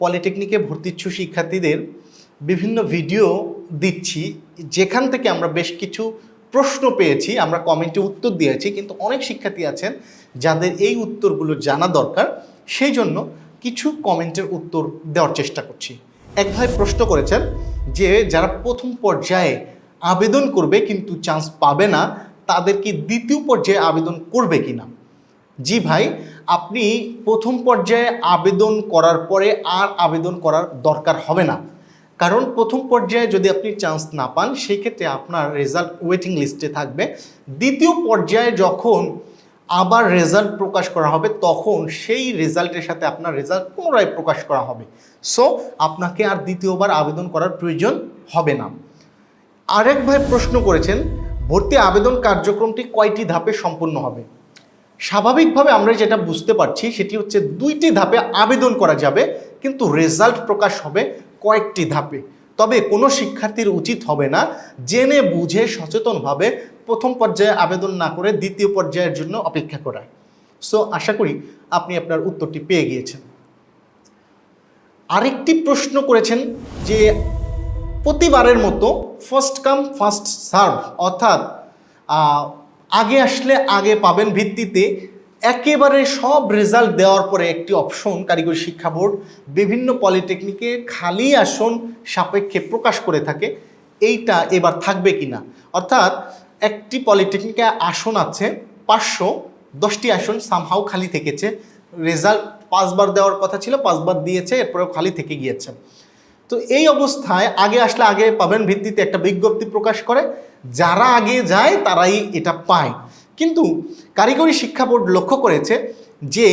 পলিটেকনিকে ভর্তিচ্ছু শিক্ষার্থীদের বিভিন্ন ভিডিও দিচ্ছি। যেখান থেকে আমরা বেশ কিছু প্রশ্ন পেয়েছি, আমরা কমেন্টে উত্তর দিয়েছি, কিন্তু অনেক শিক্ষার্থী আছেন যাদের এই উত্তরগুলো জানা দরকার। সেই জন্য কিছু কমেন্টের উত্তর দেওয়ার চেষ্টা করছি। এক ভাই প্রশ্ন করেছেন যে, যারা প্রথম পর্যায়ে আবেদন করবে কিন্তু চান্স পাবে না, তাদের কি দ্বিতীয় পর্যায়ে আবেদন করবে কিনা? জি ভাই, আপনি প্রথম পর্যায়ে আবেদন করার পরে আর আবেদন করার দরকার হবে না। কারণ প্রথম পর্যায়ে যদি আপনি চান্স না পান, সেই ক্ষেত্রে আপনার রেজাল্ট ওয়েটিং লিস্টে থাকবে। দ্বিতীয় পর্যায়ে যখন আবার রেজাল্ট প্রকাশ করা হবে, তখন সেই রেজাল্টের সাথে আপনার রেজাল্ট পুনরায় প্রকাশ করা হবে। সো আপনাকে আর দ্বিতীয়বার আবেদন করার প্রয়োজন হবে না। আরেক ভাই প্রশ্ন করেছেন, ভর্তি আবেদন কার্যক্রমটি কয়টি ধাপে সম্পন্ন হবে? স্বাভাবিকভাবে আমরা যেটা বুঝতে পারছি, সেটি হচ্ছে দুইটি ধাপে আবেদন করা যাবে, কিন্তু রেজাল্ট প্রকাশ হবে কয়েকটি ধাপে। তবে কোনো শিক্ষার্থীর উচিত হবে না জেনে বুঝে সচেতনভাবে প্রথম পর্যায়ে আবেদন না করে দ্বিতীয় পর্যায়ের জন্য অপেক্ষা করা। সো আশা করি আপনি আপনার উত্তরটি পেয়ে গিয়েছেন। আরেকটি প্রশ্ন করেছেন যে প্রতিবারের মতো ফার্স্ট কাম ফার্স্ট সার্ভ অর্থাৎ আগে আসলে আগে পাবেন ভিত্তিতে একেবারে সব রেজাল্ট দেওয়ার পরে একটি অপশন কারিগরি শিক্ষা বোর্ড, বিভিন্ন পলিটেকনিকে খালি আসন সাপেক্ষে প্রকাশ করে থাকে। এইটা এবার থাকবে কিনা? অর্থাৎ একটি পলিটেকনিকে আসন আছে, পাঁচশো, দশটি আসন সামহাও খালি থেকেছে। রেজাল্ট পাঁচবার দেওয়ার কথা ছিল, পাঁচবার দিয়েছে, এরপরেও খালি থেকে গিয়েছে। তো এই অবস্থায় আগে আসলে আগে পাবেন ভিত্তিতে একটা বিজ্ঞপ্তি প্রকাশ করে। যারা আগে যায়, তারাই এটা পায়। কিন্তু কারিগরি শিক্ষা বোর্ড লক্ষ্য করেছে যে,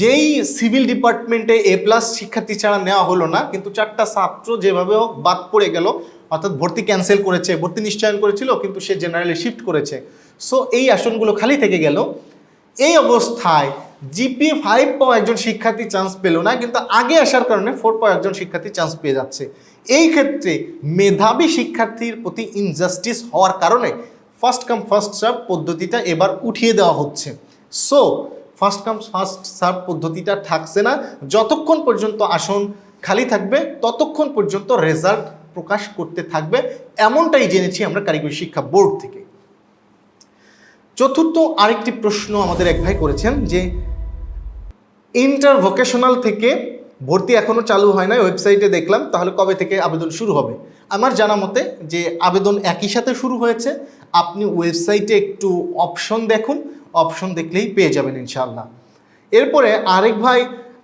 যেই সিভিল ডিপার্টমেন্টে এ প্লাস শিক্ষার্থী ছাড়া নেওয়া হলো না, কিন্তু চারটা ছাত্র যেভাবে হোক বাদ পড়ে গেল, অর্থাৎ ভর্তি ক্যান্সেল করেছে, ভর্তি নিশ্চয়ন করেছিল, কিন্তু সে জেনারেলি শিফট করেছে। সো এই আসনগুলো খালি থেকে গেল। এই অবস্থায় জিপি ফাইভ পাওয়া একজন শিক্ষার্থী চান্স পেল না, কিন্তু আগে আসার কারণে ফোর পাওয়া একজন শিক্ষার্থী চান্স পেয়ে যাচ্ছে। এই ক্ষেত্রে মেধাবী শিক্ষার্থীর প্রতি ইনজাস্টিস হওয়ার কারণে ফার্স্ট কাম ফার্স্ট সার্ভ পদ্ধতিটা এবার উঠিয়ে দেওয়া হচ্ছে। So first come first serve পদ্ধতিটা থাকছে না। যতক্ষণ পর্যন্ত আসন খালি থাকবে, ততক্ষণ পর্যন্ত রেজাল্ট প্রকাশ করতে থাকবে। এমনটাই জেনেছি আমরা কারিগরি শিক্ষা বোর্ড থেকে। চতুর্থ আরেকটি প্রশ্ন আমাদের এক ভাই করেছেন যে ইন্টার ভোকেশনাল থেকে ভর্তি এখনও চালু হয় না ওয়েবসাইটে দেখলাম, তাহলে কবে থেকে আবেদন শুরু হবে? আমার জানা মতে যে আবেদন একই সাথে শুরু হয়েছে, আপনি ওয়েবসাইটে একটু অপশন দেখুন অপশন দেখলেই পেয়ে যাবেন ইনশাল্লাহ এরপরে আরেক ভাই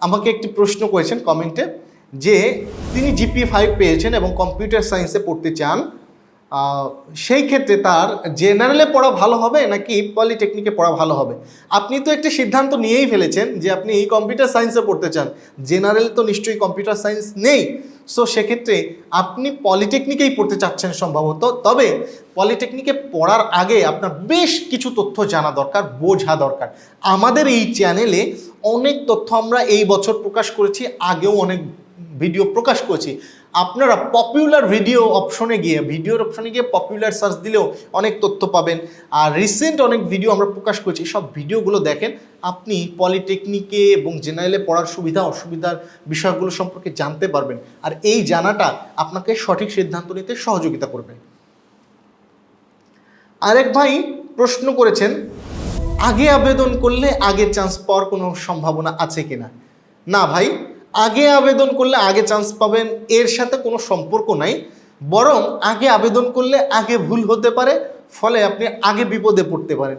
আমাকে একটি প্রশ্ন করেছেন কমেন্টে যে তিনি জিপি ফাইভ পেয়েছেন এবং কম্পিউটার সায়েন্সে পড়তে চান সেই ক্ষেত্রে তার জেনারেলে পড়া ভালো হবে নাকি পলিটেকনিকে পড়া ভালো হবে? আপনি তো একটি সিদ্ধান্ত নিয়েই ফেলেছেন যে আপনি এই কম্পিউটার সায়েন্সে পড়তে চান। জেনারেল তো নিশ্চয়ই কম্পিউটার সায়েন্স নেই। সো সেক্ষেত্রে আপনি পলিটেকনিকেই পড়তে চাচ্ছেন সম্ভবত। তবে পলিটেকনিকে পড়ার আগে আপনার বেশ কিছু তথ্য জানা দরকার, বোঝা দরকার। আমাদের এই চ্যানেলে অনেক তথ্য আমরা এই বছর প্রকাশ করেছি, আগেও অনেক ভিডিও প্রকাশ করেছি। আপনারা পপুলার ভিডিও অপশনে গিয়ে ভিডিওর অপশনে গিয়ে পপুলার সার্চ দিলেও অনেক তথ্য পাবেন। আর রিসেন্ট অনেক ভিডিও আমরা প্রকাশ করেছি, সব ভিডিওগুলো দেখেন। আপনি পলিটেকনিকে এবং জেনারেলে পড়ার সুবিধা, অসুবিধার বিষয়গুলো সম্পর্কে জানতে পারবেন। আর এই জানাটা আপনাকে সঠিক সিদ্ধান্ত নিতে সহযোগিতা করবে। আরেক ভাই প্রশ্ন করেছেন, আগে আবেদন করলে আগে চান্স পাওয়ার কোনো সম্ভাবনা আছে কিনা? না ভাই আগে আবেদন করলে আগে চান্স পাবেন, এর সাথে কোনো সম্পর্ক নাই। বরং আগে আবেদন করলে আগে ভুল হতে পারে, ফলে আপনি আগে বিপদে পড়তে পারেন।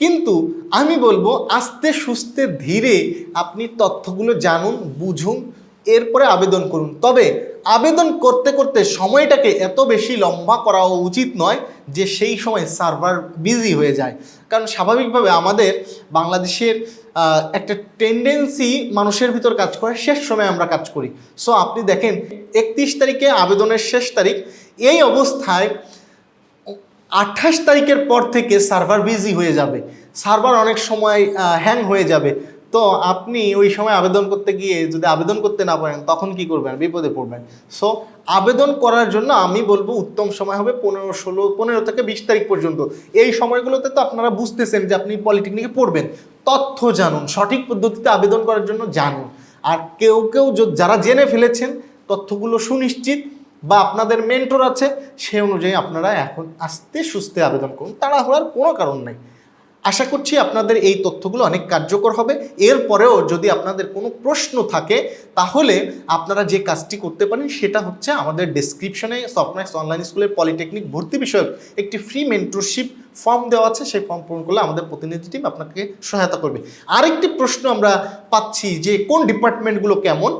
কিন্তু আমি বলব, আস্তে সুস্তে ধীরে আপনি তথ্যগুলো জানুন, বুঝুন, এরপরে আবেদন করুন। তবে আবেদন করতে করতে সময়টাকে এত বেশি লম্বা করা উচিত নয় যে সেই সময় সার্ভার বিজি হয়ে যায়। কারণ স্বাভাবিকভাবে আমাদের বাংলাদেশের একটা টেন্ডেন্সি মানুষের ভিতর কাজ করে, শেষ সময় আমরা কাজ করি। সো আপনি দেখেন, একত্রিশ তারিখে আবেদনের শেষ তারিখ, এই অবস্থায় আঠাশ তারিখের পর থেকে সার্ভার বিজি হয়ে যাবে। সার্ভার অনেক সময় হ্যাং হয়ে যাবে। তো আপনি ওই সময় আবেদন করতে গিয়ে যদি আবেদন করতে না পারেন, তখন কি করবেন? বিপদে পড়বেন। সো আবেদন করার জন্য আমি বলব উত্তম সময় হবে পনেরো, ষোলো, পনেরো থেকে বিশ তারিখ পর্যন্ত। এই সময়গুলোতে তো আপনারা বুঝতেছেন যে আপনি পলিটেকনিকে পড়বেন। তথ্য জানুন, সঠিক পদ্ধতিতে আবেদন করার জন্য জানুন। আর কেউ কেউ যারা জেনে ফেলেছেন, তথ্যগুলো সুনিশ্চিত বা আপনাদের মেন্টর আছে, সে অনুযায়ী আপনারা এখন আস্তে সুস্থে আবেদন করুন। তাড়াহুড়ার কোনো কারণ নাই। আশা করছি আপনাদের এই তথ্যগুলো অনেক কার্যকর হবে। এরপরেও যদি আপনাদের কোনো প্রশ্ন থাকে, তাহলে আপনারা যে কাজটি করতে পারেন, সেটা হচ্ছে আমাদের ডেসক্রিপশনে সফটম্যাক্স অনলাইন স্কুলের পলিটেকনিক ভর্তি বিষয়ক একটি ফ্রি মেন্টরশিপ ফর্ম দেওয়া আছে। সেই ফর্ম পূরণ করলে আমাদের প্রতিনিধি টিম আপনাকে সহায়তা করবে। আরেকটি প্রশ্ন আমরা পাচ্ছি যে কোন ডিপার্টমেন্টগুলো কেমন?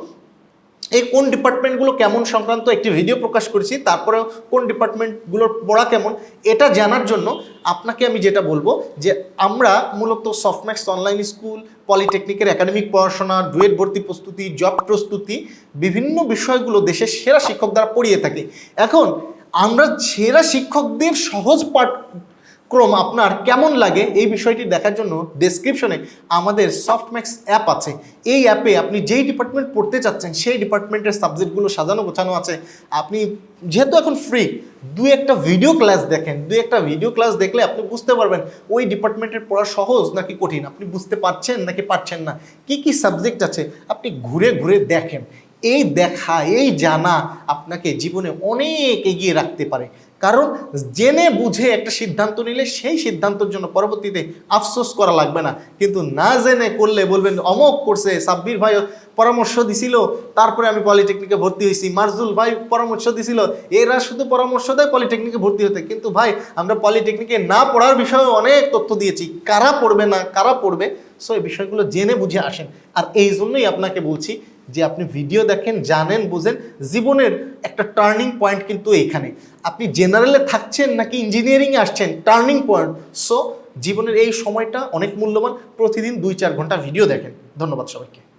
এই কোন ডিপার্টমেন্টগুলো কেমন সংক্রান্ত একটি ভিডিও প্রকাশ করেছি, তারপরে কোন ডিপার্টমেন্টগুলোর পড়া কেমন, এটা জানার জন্য আপনাকে আমি যেটা বলব যে আমরা মূলত সফটম্যাক্স অনলাইন স্কুল পলিটেকনিকের একাডেমিক পড়াশোনা ডুয়েট ভর্তি প্রস্তুতি জব প্রস্তুতি, বিভিন্ন বিষয়গুলো দেশের সেরা শিক্ষক দ্বারা পড়িয়ে থাকি। এখন আমরা সেরা শিক্ষকদের সহজ পাঠ ক্রম আপনার কেমন লাগে এই বিষয়টি দেখার জন্য ডেসক্রিপশনে আমাদের সফটম্যাক্স অ্যাপ আছে। এই অ্যাপে আপনি যেই ডিপার্টমেন্ট পড়তে চাচ্ছেন, সেই ডিপার্টমেন্টের সাবজেক্টগুলো সাজানো, গোছানো আছে। আপনি যেহেতু এখন ফ্রি দুই একটা ভিডিও ক্লাস দেখেন, দুই একটা ভিডিও ক্লাস দেখলে আপনি বুঝতে পারবেন ওই ডিপার্টমেন্টের পড়া সহজ নাকি কঠিন। আপনি বুঝতে পারছেন নাকি পারছেন না? কি কি সাবজেক্ট আছে? আপনি ঘুরে ঘুরে দেখেন। এই দেখা, এই জানা আপনাকে জীবনে অনেক এগিয়ে রাখতে পারে। কারণ জেনে বুঝে একটা সিদ্ধান্ত নিলে সেই সিদ্ধান্তের জন্য পরবর্তীতে আফসোস করা লাগবে না। কিন্তু না জেনে করলে বলবেন, অমক করছে, সাব্বির ভাই পরামর্শ দিছিল, তারপরে আমি পলিটেকনিকে ভর্তি হয়েছি। মারজুল ভাই পরামর্শ দিছিল, এরা শুধু পরামর্শ দেয় পলিটেকনিকে ভর্তি হতে। কিন্তু ভাই, আমরা পলিটেকনিকে না পড়ার বিষয়ে অনেক তথ্য দিয়েছি। কারা পড়বে না, কারা পড়বে? সো এই বিষয়গুলো জেনে বুঝে আসেন। আর এই জন্যই আপনাকে বলছি যে আপনি ভিডিও দেখেন, জানেন, বুঝেন, জীবনের একটা টার্নিং পয়েন্ট কিন্তু এখানে। আপনি জেনারেলে থাকছেন নাকি ইঞ্জিনিয়ারিংয়ে আসছেন টার্নিং পয়েন্ট সো জীবনের এই সময়টা অনেক মূল্যবান। প্রতিদিন দুই চার ঘণ্টা ভিডিও দেখেন। ধন্যবাদ সবাইকে।